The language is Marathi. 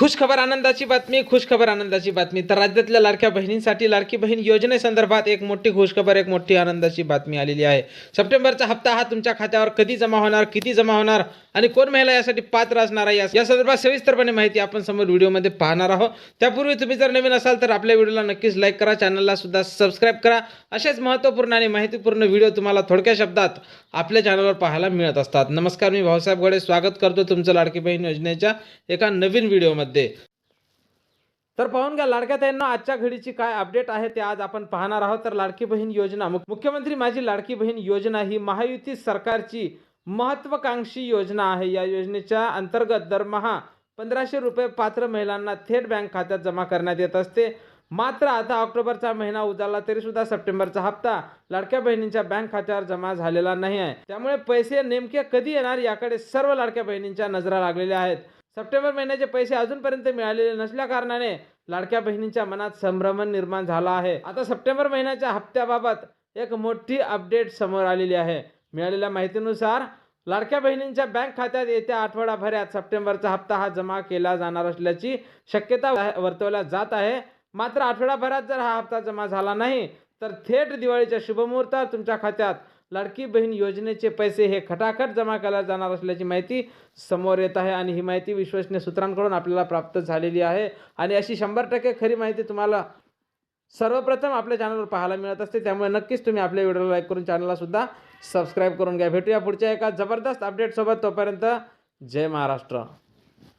खुश खबर आनंदाची बातमी खुश खबर आनंदाची बातमी. तर राज्यातल्या लाडक्या बहिणींसाठी लाडकी बहीण योजनेसंदर्भात एक मोठी खुशखबर एक मोठी आनंदाची बातमी आलेली आहे. सप्टेंबरचा हप्ता हा तुमच्या खात्यावर कधी जमा होणार किती जमा होणार? आणि कोण महिला यासाठी पात्र असणार आहे या संदर्भात सविस्तरपणे माहिती आपण समोर व्हिडिओमध्ये पाहणार आहोत. त्यापूर्वी तुम्ही जर नवीन असाल तर आपल्या व्हिडिओला नक्कीच लाईक करा चॅनलला सुद्धा सबस्क्राईब करा. असेच महत्त्वपूर्ण आणि माहितीपूर्ण व्हिडिओ तुम्हाला थोडक्या शब्दात आपल्या चॅनलवर पाहायला मिळत असतात. नमस्कार मी भाऊसाहेब गोडे स्वागत करतो तुमचं लाडकी बहीण योजनेच्या एका नवीन व्हिडिओमध्ये. तर पाहून घ्या लाडक्या ताईंना आजच्या घडीची काय अपडेट आहे ते आज आपण पाहणार आहोत. तर लाडकी बहीण योजना मुख्यमंत्री माझी लाडकी बहीण योजना ही महायुती सरकारची महत्वाकांक्षी योजना आहे. या योजनेच्या अंतर्गत दरमहा पंधराशे रुपये पात्र महिलांना थेट बँक खात्यात जमा करण्यात येत असते. मात्र आता ऑक्टोबरचा महिना उजाला तरीसुद्धा सप्टेंबरचा हप्ता लाडक्या बहिणींच्या बँक खात्यावर जमा झालेला नाही आहे. त्यामुळे पैसे नेमके कधी येणार याकडे सर्व लाडक्या बहिणींच्या नजरा लागलेल्या आहेत. सप्टेंबर महिन्याचे पैसे अजूनपर्यंत मिळालेले नसल्या कारणाने लाडक्या बहिणींच्या मनात संभ्रमण निर्माण झाला आहे. आता सप्टेंबर महिन्याच्या हप्त्याबाबत एक मोठी अपडेट समोर आलेली आहे. मिळालेल्या माहितीनुसार लाडक्या बहिणींच्या बँक खात्यात येत्या आठवडाभरात सप्टेंबरचा हप्ता हा जमा केला जाणार असल्याची शक्यता वर्तवल्या जात आहे. मात्र आठवडाभरात जर हा हप्ता जमा झाला नाही तर थेट दिवाळीच्या शुभमुहूर्तात तुमच्या खात्यात लाडकी बहीण योजनेचे पैसे हे खटाखट जमा केल्या जाणार असल्याची माहिती समोर येत आहे आणि ही माहिती विश्वसनीय सूत्रांकडून आपल्याला प्राप्त झालेली आहे. आणि अशी शंभर टक्के खरी माहिती तुम्हाला सर्वप्रथम आपल्या चॅनलवर पाहायला मिळत असते. त्यामुळे नक्कीच तुम्ही आपल्या व्हिडिओला लाईक करून चॅनलला सुद्धा सबस्क्राईब करून घ्या. भेटूया पुढच्या एका जबरदस्त अपडेटसोबत तोपर्यंत जय महाराष्ट्र.